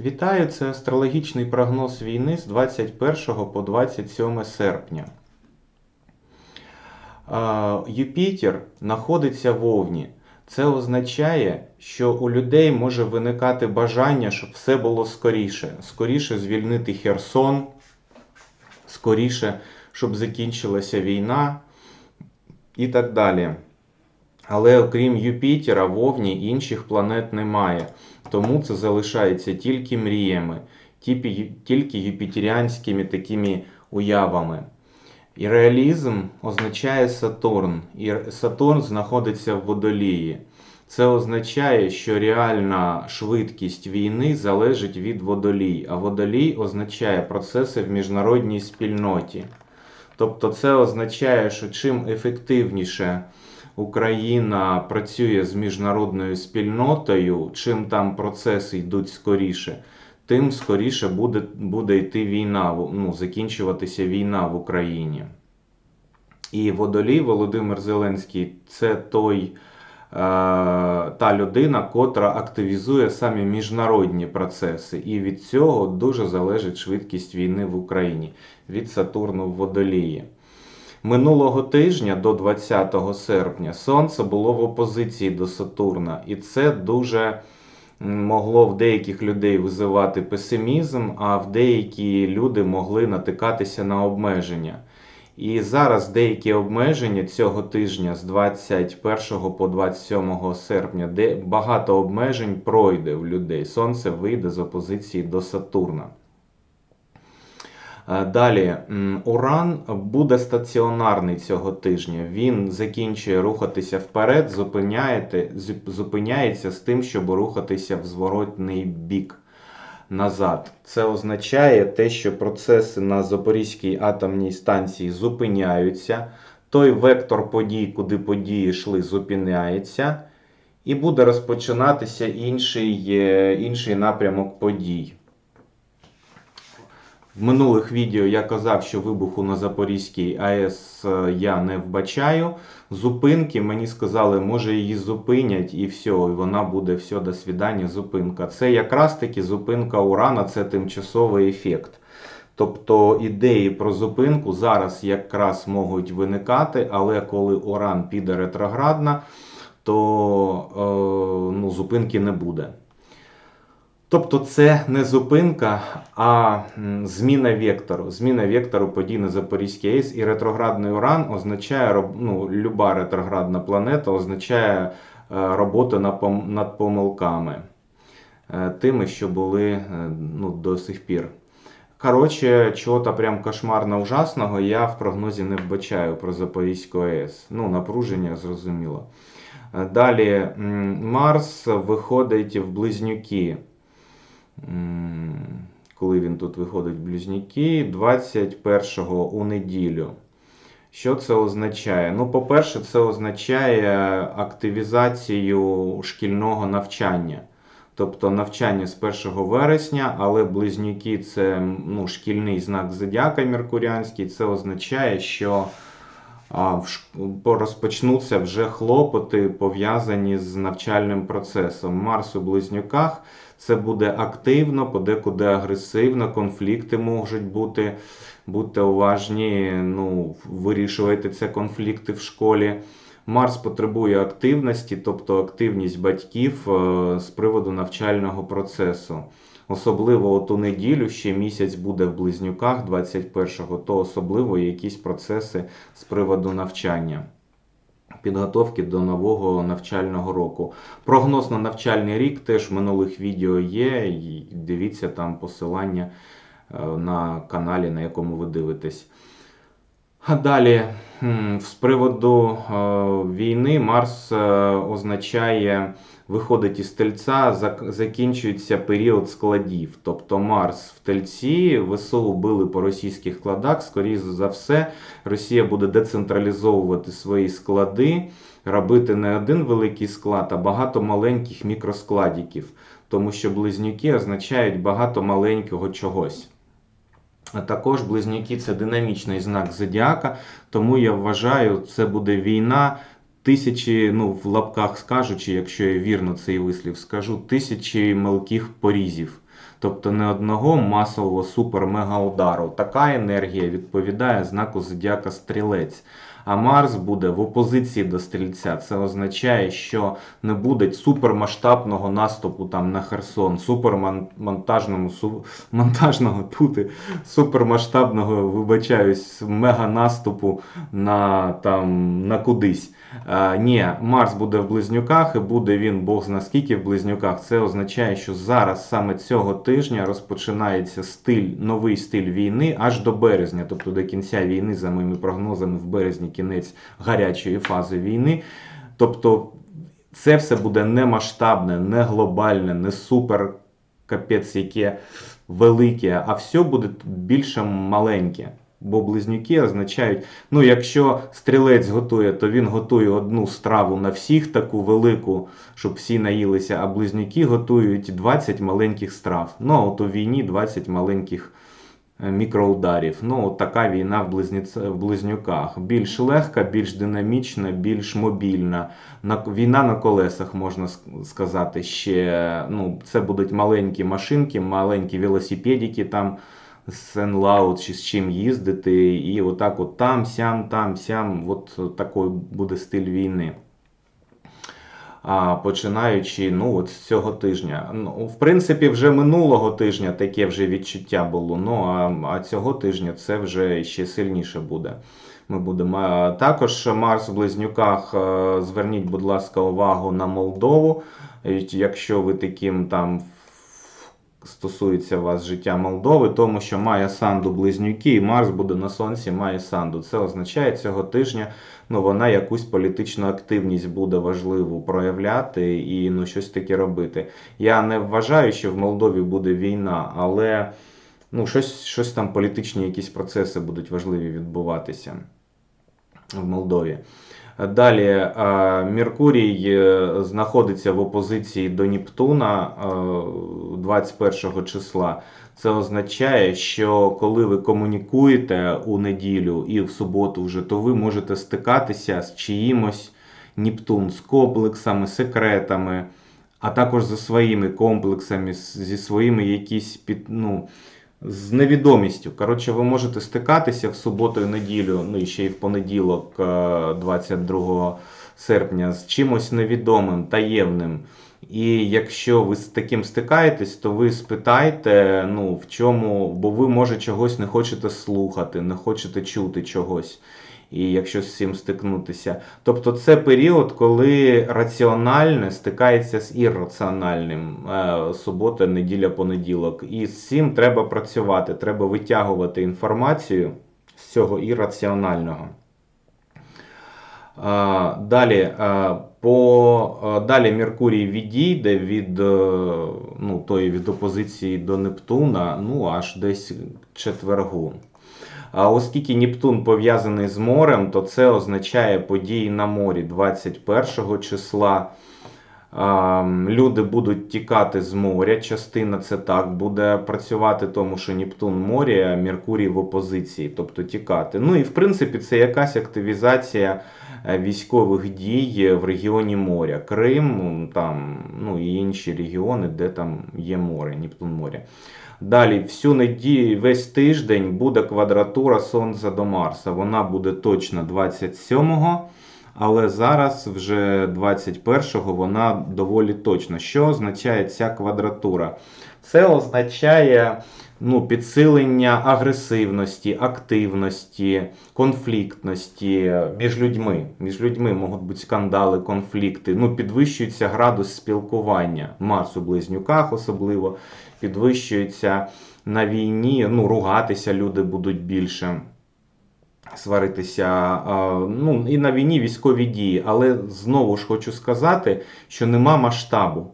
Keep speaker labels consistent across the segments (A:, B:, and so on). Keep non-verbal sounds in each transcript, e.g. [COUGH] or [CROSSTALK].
A: Вітаю! Це астрологічний прогноз війни з 21 по 27 серпня. Юпітер знаходиться в Овні. Це означає, що у людей може виникати бажання, щоб все було скоріше. Скоріше звільнити Херсон, скоріше, щоб закінчилася війна і так далі. Але окрім Юпітера, в Овні інших планет немає. Тому це залишається тільки мріями, тільки, юпітеріанськими такими уявами. І реалізм означає Сатурн. І Сатурн знаходиться в водолії. Це означає, що реальна швидкість війни залежить від водолій, а водолій означає процеси в міжнародній спільноті. Тобто це означає, що чим ефективніше Україна працює з міжнародною спільнотою, чим там процеси йдуть скоріше, тим скоріше буде, буде йти війна, ну, закінчуватися війна в Україні. І водолій Володимир Зеленський це той, е, та людина, котра активізує самі міжнародні процеси. І від цього дуже залежить швидкість війни в Україні від Сатурну в Водолії. Минулого тижня до 20 серпня Сонце було в опозиції до Сатурна, і це дуже могло в деяких людей визивати песимізм, а в деякі люди могли натикатися на обмеження. І зараз деякі обмеження цього тижня з 21 по 27 серпня, де багато обмежень пройде в людей. Сонце вийде з опозиції до Сатурна. Е, Далі, Уран буде стаціонарний цього тижня. Він закінчує рухатися вперед, зупиняється з тим, щоб рухатися в зворотний бік назад. Це означає те, що процеси на Запорізькій атомній станції зупиняються. Той вектор подій, куди події йшли, зупиняється, і буде розпочинатися інший, е, інший напрямок подій. В минулих відео я казав, що вибуху на Запорізькій АЕС е, я не вбачаю. Зупинки мені сказали, може її зупинять і все, і вона буде все, до свідання, зупинка. Це якраз таки зупинка урана, це тимчасовий ефект. Тобто ідеї про зупинку зараз якраз можуть виникати, але коли уран піде ретроградно, то е, ну, зупинки не буде. Тобто це не зупинка, а зміна вектору. Зміна вектору подій на Запорізькій АЕС і ретроградний уран означає ну, люба ретроградна планета означає е, роботу над помилками, е, тими, що були е, ну, до сих пір. Коротше, чого-то прям кошмарно ужасного я в прогнозі не вбачаю про Запорізьку АЕС. Ну, напруження зрозуміло. Далі Марс виходить в близнюки. Коли він тут виходить в близнюки, 21-го у неділю. Що це означає? Ну, по-перше, це означає активізацію шкільного навчання. Тобто навчання з 1 вересня, але близнюки це ну, шкільний знак зодіака меркуріанський. Це означає, що а, розпочнуться вже хлопоти, пов'язані з навчальним процесом. Марс у близнюках це буде активно, подекуди агресивно, конфлікти можуть бути. Будьте уважні, ну, вирішуйте ці конфлікти в школі. Марс потребує активності, тобто активність батьків е, з приводу навчального процесу. Особливо от у неділю ще місяць буде в близнюках 21-го, то особливо якісь процеси з приводу навчання. Підготовки до нового навчального року. Прогноз на навчальний рік теж в минулих відео є. Дивіться там посилання е, на каналі, на якому ви дивитесь. А далі, з приводу е, війни, Марс е, означає, виходить із тельця, закінчується період складів. Тобто Марс в тельці, ВСУ били по російських складах. Скоріше за все, Росія буде децентралізовувати свої склади, робити не один великий склад, а багато маленьких мікроскладиків. Тому що близнюки означають багато маленького чогось. Також близнюки це динамічний знак зодіака, тому я вважаю, це буде війна тисячі, ну в лапках скажучи, якщо я вірно цей вислів скажу, тисячі мелких порізів. Тобто не одного масового супер-мега-удару. Така енергія відповідає знаку зодіака стрілець. А Марс буде в опозиції до стрільця. Це означає, що не буде супермасштабного наступу там на Херсон, супермонтажному су, монтажного тути, супермасштабного, вибачаюсь, мега-наступу на, там, на кудись. А, ні, Марс буде в близнюках і буде він Бог зна скільки в близнюках. Це означає, що зараз саме цього тижня розпочинається стиль, новий стиль війни аж до березня, тобто до кінця війни, за моїми прогнозами, в березні кінець гарячої фази війни. Тобто це все буде не масштабне, не глобальне, не супер капець, яке велике, а все буде більше маленьке. Бо близнюки означають, ну якщо стрілець готує, то він готує одну страву на всіх, таку велику, щоб всі наїлися, а близнюки готують 20 маленьких страв. Ну, от у війні 20 маленьких е, мікроударів. Ну, от така війна в, близнюц... в близнюках. Більш легка, більш динамічна, більш мобільна. На... Війна на колесах, можна сказати, ще. Ну, це будуть маленькі машинки, маленькі велосипедики там Сен-Лаут чи з чим їздити, і отак от там, сям, там, сям, от такий буде стиль війни. А, починаючи ну, от з цього тижня. Ну, в принципі, вже минулого тижня таке вже відчуття було. Ну а, а цього тижня це вже ще сильніше буде. Ми будемо також Марс в близнюках. Зверніть, будь ласка, увагу на Молдову. Е, Якщо ви таким там стосується вас життя Молдови, тому що має санду близнюки, і Марс буде на сонці, має санду. Це означає цього тижня, ну вона якусь політичну активність буде важливу проявляти і ну щось таке робити. Я не вважаю, що в Молдові буде війна, але ну щось, щось там політичні якісь процеси будуть важливі відбуватися в Молдові. Далі е, Меркурій е, знаходиться в опозиції до Нептуна е, 21 числа. Це означає, що коли ви комунікуєте у неділю і в суботу вже, то ви можете стикатися з чиїмось Нептун, з комплексами, секретами, а також зі своїми комплексами, зі своїми якісь під, ну, з невідомістю. Коротше, ви можете стикатися в суботу і неділю, ну і ще й в понеділок, е, 22 серпня, з чимось невідомим, таємним. І якщо ви з таким стикаєтесь, то ви спитайте, ну в чому, бо ви може чогось не хочете слухати, не хочете чути чогось. І якщо з цим стикнутися. Тобто це період, коли раціональне стикається з ірраціональним. Е, Субота, неділя, понеділок. І з цим треба працювати, треба витягувати інформацію з цього ірраціонального. Далі, по, далі Меркурій відійде від, е, ну, тої, від опозиції до Нептуна, ну аж десь четвергу. А оскільки Нептун пов'язаний з морем, то це означає події на морі 21 числа. Люди будуть тікати з моря. Частина це так буде працювати, тому що Нептун морі, а Меркурій в опозиції, тобто тікати. Ну і в принципі це якась активізація е, військових дій в регіоні моря. Крим, там, ну і інші регіони, де там є море, Нептун моря. Далі, всю неділю, весь тиждень буде квадратура Сонця до Марса. Вона буде точно 27-го, але зараз вже 21-го вона доволі точно. Що означає ця квадратура? Це означає ну, підсилення агресивності, активності, конфліктності між людьми. Між людьми можуть бути скандали, конфлікти. Ну, підвищується градус спілкування. Марс у близнюках особливо підвищується на війні. Ну, ругатися люди будуть більше. Сваритися, ну і на війні військові дії, але знову ж хочу сказати, що нема масштабу.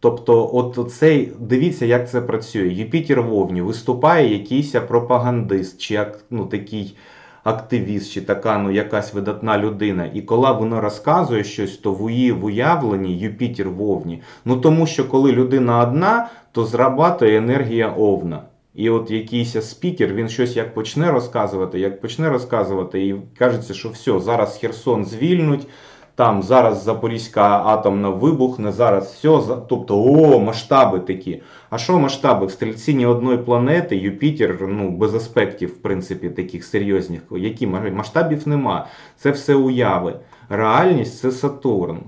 A: Тобто, от цей дивіться, як це працює. Юпітер в Овні виступає якийсь пропагандист, чи як ну, такий активіст, чи така ну, якась видатна людина. І коли вона розказує щось, то в її в уявленні Юпітер в Овні. Ну тому що коли людина одна, то зрабатує енергія Овна. І от якийсь спікер, він щось як почне розказувати, як почне розказувати, і кажеться, що все, зараз Херсон звільнуть, там зараз Запорізька атомна вибухне, зараз все. Тобто, о, масштаби такі. А що масштаби? В стрільці ні одної планети, Юпітер, ну, без аспектів, в принципі, таких серйозних. Які масштабів нема. Це все уяви. Реальність це Сатурн.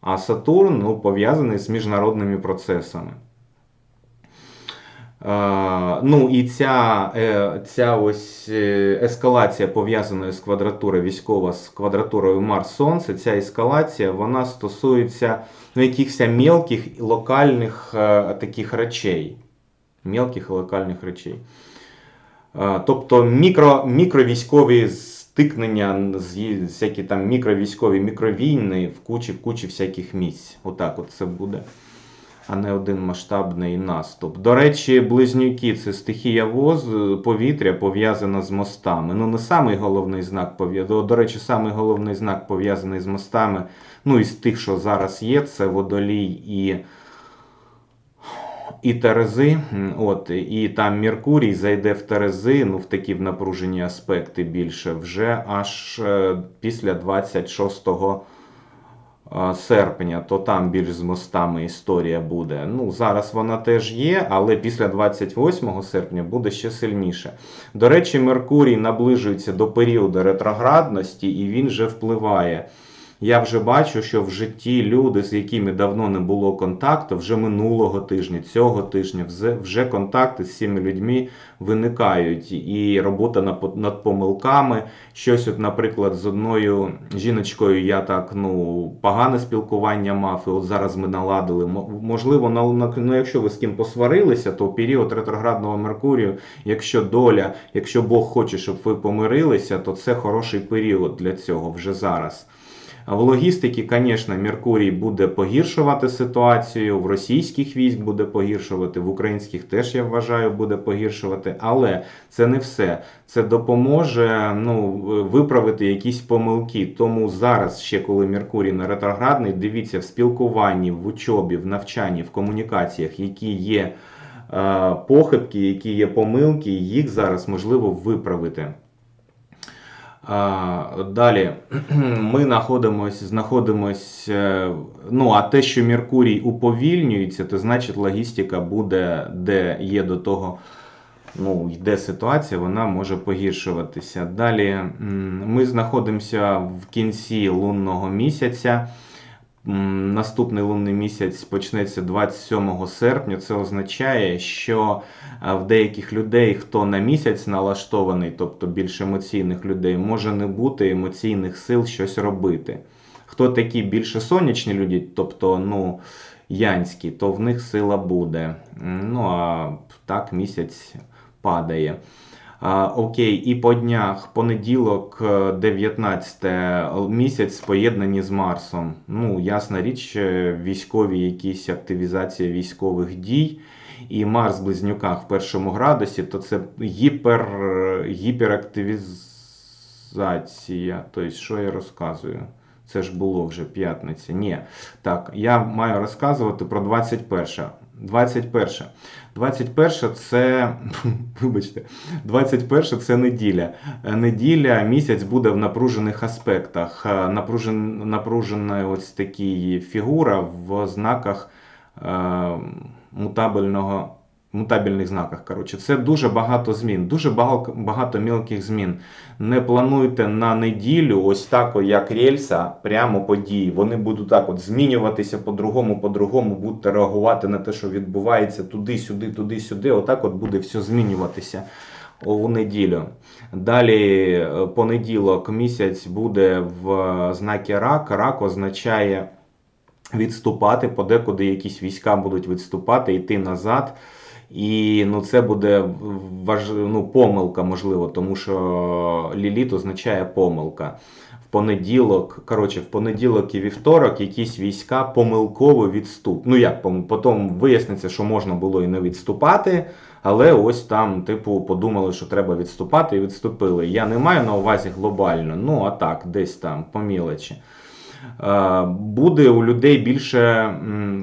A: А Сатурн ну, пов'язаний з міжнародними процесами. Е, ну і ця, е, ця ось е, ескалація пов'язана з квадратурою військова з квадратурою Марс Сонце, ця ескалація вона стосується ну, якихось мелких і локальних таких речей. Мелких і локальних речей. Тобто мікро, мікровійськові стикнення, з- всякі там мікровійськові мікровійни в кучі, в кучі всяких місць. Отак от це буде а не один масштабний наступ. До речі, близнюки це стихія воз, повітря пов'язана з мостами. Ну, не самий головний знак пов'язаний. До речі, самий головний знак пов'язаний з мостами. Ну, із тих, що зараз є, це водолій і. І Терези, от, і там Меркурій зайде в Терези, ну в такі в напружені аспекти більше, вже аж е, після 26 е, серпня, то там більш з мостами історія буде. Ну, зараз вона теж є, але після 28 серпня буде ще сильніше. До речі, Меркурій наближується до періоду ретроградності і він вже впливає. Я вже бачу, що в житті люди, з якими давно не було контакту, вже минулого тижня, цього тижня, вже- контакти з цими людьми виникають. І робота над помилками. Щось, от, наприклад, з одною жіночкою я так ну погане спілкування мав, і от зараз ми наладили. Мо- Можливо, на- ну, якщо ви з ким посварилися, то період ретроградного Меркурію, якщо доля, якщо Бог хоче, щоб ви помирилися, то це хороший період для цього вже зараз. В логістиці, звісно, Меркурій буде погіршувати ситуацію, в російських військ буде погіршувати, в українських теж, я вважаю, буде погіршувати. Але це не все. Це допоможе ну, виправити якісь помилки. Тому зараз, ще коли Меркурій на ретроградний, дивіться в спілкуванні, в учобі, в навчанні, в комунікаціях, які є е, похибки, які є помилки, їх зараз можливо виправити. Далі [CLEARS THROAT] ми знаходимось, знаходимось, е, ну а те, що Меркурій уповільнюється, то значить логістика буде, де є до того, ну, йде ситуація, вона може погіршуватися. Далі ми знаходимося в кінці лунного місяця. Наступний лунний місяць почнеться 27 серпня. Це означає, що в деяких людей, хто на місяць налаштований, тобто більш емоційних людей, може не бути емоційних сил щось робити. Хто такі більше сонячні люди, тобто ну, янські, то в них сила буде. Ну а так місяць падає. Окей, і по днях, понеділок, е, 19 місяць поєднані з Марсом. Ну, ясна річ, е, військові якісь активізація військових дій. І Марс в близнюках в першому градусі, то це гіпер, гіперактивізація. Тобто, що я розказую? Це ж було вже п'ятниця. Ні. Так, я маю розказувати про 21. 21. 21 це, [LAUGHS] вибачте, 21 це неділя. Неділя, місяць буде в напружених аспектах. Е, Напружен, напружена ось такі фігура в знаках е, мутабельного. Мутабельних знаках, коротше, це дуже багато змін, дуже багато, мілких змін. Не плануйте на неділю, ось так, як рельса, прямо події. Вони будуть так от змінюватися по-другому, по-другому, будете реагувати на те, що відбувається туди-сюди, туди-сюди. Отак от буде все змінюватися у неділю. Далі, е, понеділок, місяць буде в е, знакі рак. Рак означає відступати, подекуди якісь війська будуть відступати, йти назад. І ну, це буде важ... ну, помилка, можливо, тому що ліліт означає помилка. В понеділок, коротше, в понеділок і вівторок якісь війська помилково відступ. Ну як, потім виясниться, що можна було і не відступати, але ось там, типу, подумали, що треба відступати, і відступили. Я не маю на увазі глобально, ну а так, десь там, по мілочі. Е, Буде у людей більше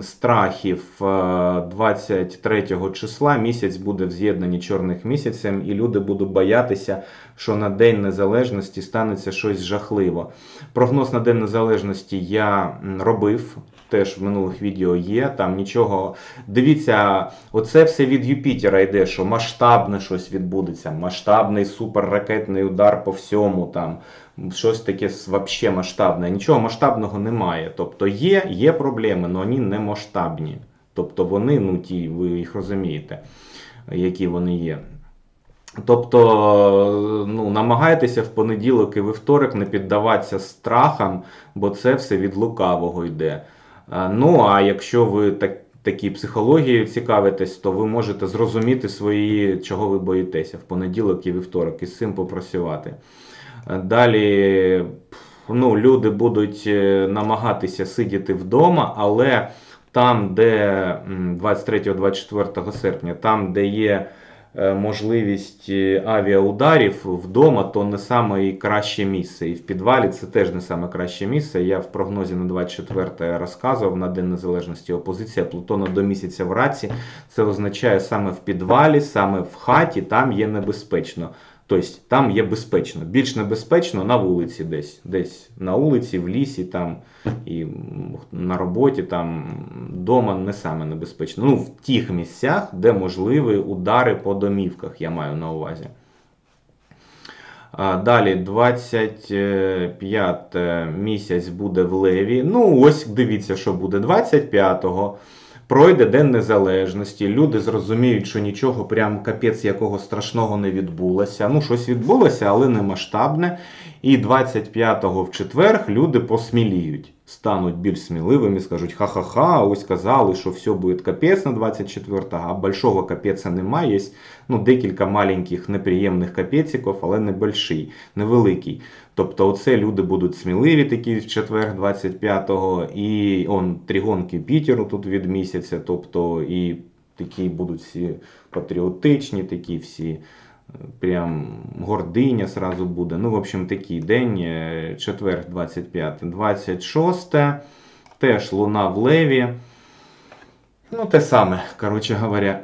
A: страхів е, 23 числа. Місяць буде в з'єднанні чорних місяцем, і люди будуть боятися, що на День Незалежності станеться щось жахливо. Прогноз на День Незалежності я робив. Теж в минулих відео є. Там нічого. Дивіться, оце все від Юпітера йде, що масштабне щось відбудеться. Масштабний суперракетний удар по всьому. Там щось таке вообще масштабне. Нічого масштабного немає. Тобто є, є проблеми, але вони не масштабні. Тобто вони, ну ті, ви їх розумієте, які вони є. Тобто, ну, намагайтеся в понеділок і вівторок не піддаватися страхам, бо це все від лукавого йде. А, Ну, а якщо ви так, такі психологією цікавитесь, то ви можете зрозуміти свої, чого ви боїтеся в понеділок і вівторок, і з цим попрацювати. Далі ну, люди будуть е, намагатися сидіти вдома, але там, де 23-24 серпня, там, де є е, можливість е, авіаударів вдома, то не саме краще місце. І в підвалі це теж не саме краще місце. Я в прогнозі на 24 розказував на День Незалежності опозиція Плутона до місяця в раці. Це означає саме в підвалі, саме в хаті, там є небезпечно. Тобто там є безпечно. Більш небезпечно на вулиці десь. Десь на вулиці, в лісі, там і на роботі, там вдома не саме небезпечно. Ну, в тих місцях, де можливі удари по домівках, я маю на увазі. Далі 25 місяць буде в Леві. Ну, ось дивіться, що буде 25-го. Пройде День Незалежності, люди зрозуміють, що нічого прям капець якого страшного не відбулося. Ну, щось відбулося, але не масштабне. І 25-го в четвер люди посміліють, стануть більш сміливими, скажуть, ха-ха-ха, ось казали, що все буде капець на 24-го, а большого капеца немає. Є ну, декілька маленьких неприємних капециків, але не больший, невеликий. Тобто, оце люди будуть сміливі такі в четвер 25-го, і он тригонки Пітеру тут від місяця, тобто і такі будуть всі патріотичні, такі всі прям гординя сразу буде. Ну, в общем, такий день, четвер 25, 26, теж луна в леві. Ну, те саме, коротше говоря,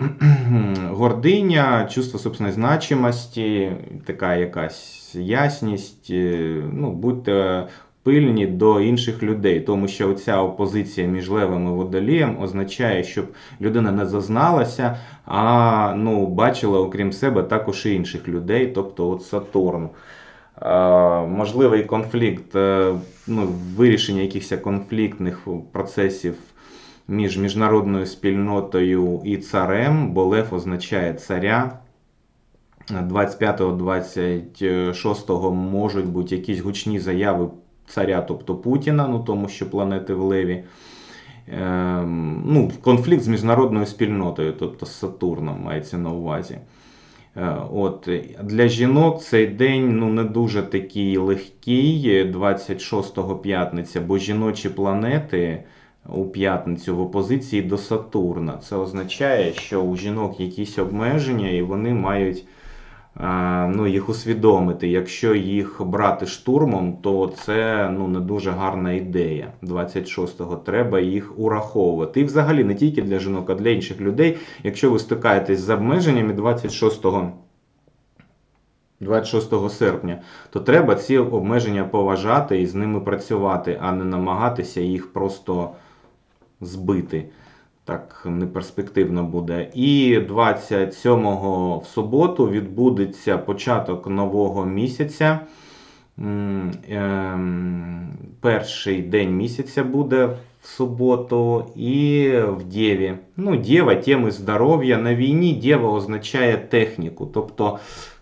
A: [CLEARS THROAT] гординя, чувство собственної значимості, така якась ясність. е, Ну, будьте пильні до інших людей, тому що оця опозиція між левом і водолієм означає, щоб людина не зазналася, а ну, бачила, окрім себе, також і інших людей, тобто от Сатурн. Можливий конфлікт, е, ну, вирішення якихось конфліктних процесів між міжнародною спільнотою і царем, бо лев означає царя. 25-26 можуть бути якісь гучні заяви царя, тобто Путіна, ну тому що планети в Леві. Ем, ну, конфлікт з міжнародною спільнотою, тобто з Сатурном мається на увазі. Е, От, для жінок цей день ну, не дуже такий легкий, 26 го п'ятниця, бо жіночі планети у п'ятницю в опозиції до Сатурна. Це означає, що у жінок якісь обмеження, і вони мають е, ну, їх усвідомити. Якщо їх брати штурмом, то це ну, не дуже гарна ідея. 26-го треба їх ураховувати. І взагалі не тільки для жінок, а для інших людей. Якщо ви стикаєтесь з обмеженнями 26-го 26 серпня, то треба ці обмеження поважати і з ними працювати, а не намагатися їх просто збити. Так неперспективно буде. І 27-го в суботу відбудеться початок нового місяця. Ем, Перший день місяця буде в суботу і в Дєві. Ну, Дєва теми здоров'я. На війні Дєва означає техніку. Тобто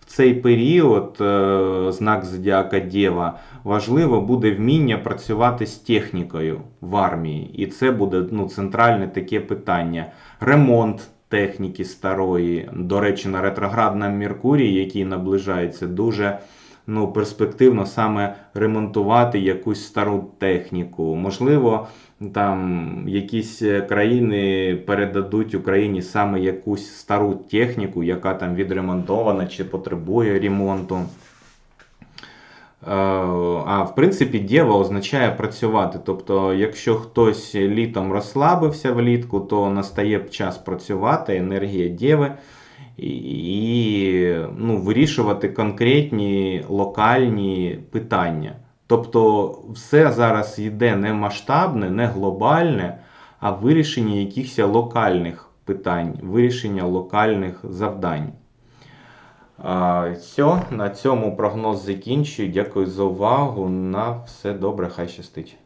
A: цей період е, знак зодіака Дєва важливо буде вміння працювати з технікою в армії. І це буде ну, центральне таке питання. Ремонт техніки старої. До речі, на ретроградному Меркурії, який наближається, дуже ну, перспективно саме ремонтувати якусь стару техніку. Можливо, там якісь е, країни передадуть Україні саме якусь стару техніку, яка там відремонтована чи потребує ремонту. Е, А в принципі, дєва означає працювати. Тобто, якщо хтось літом розслабився влітку, то настає час працювати, енергія дєви і, ну, вирішувати конкретні локальні питання. Тобто, все зараз йде не масштабне, не глобальне, а вирішення якихось локальних питань, вирішення локальних завдань. Все, на цьому прогноз закінчую. Дякую за увагу. На все добре, хай щастить.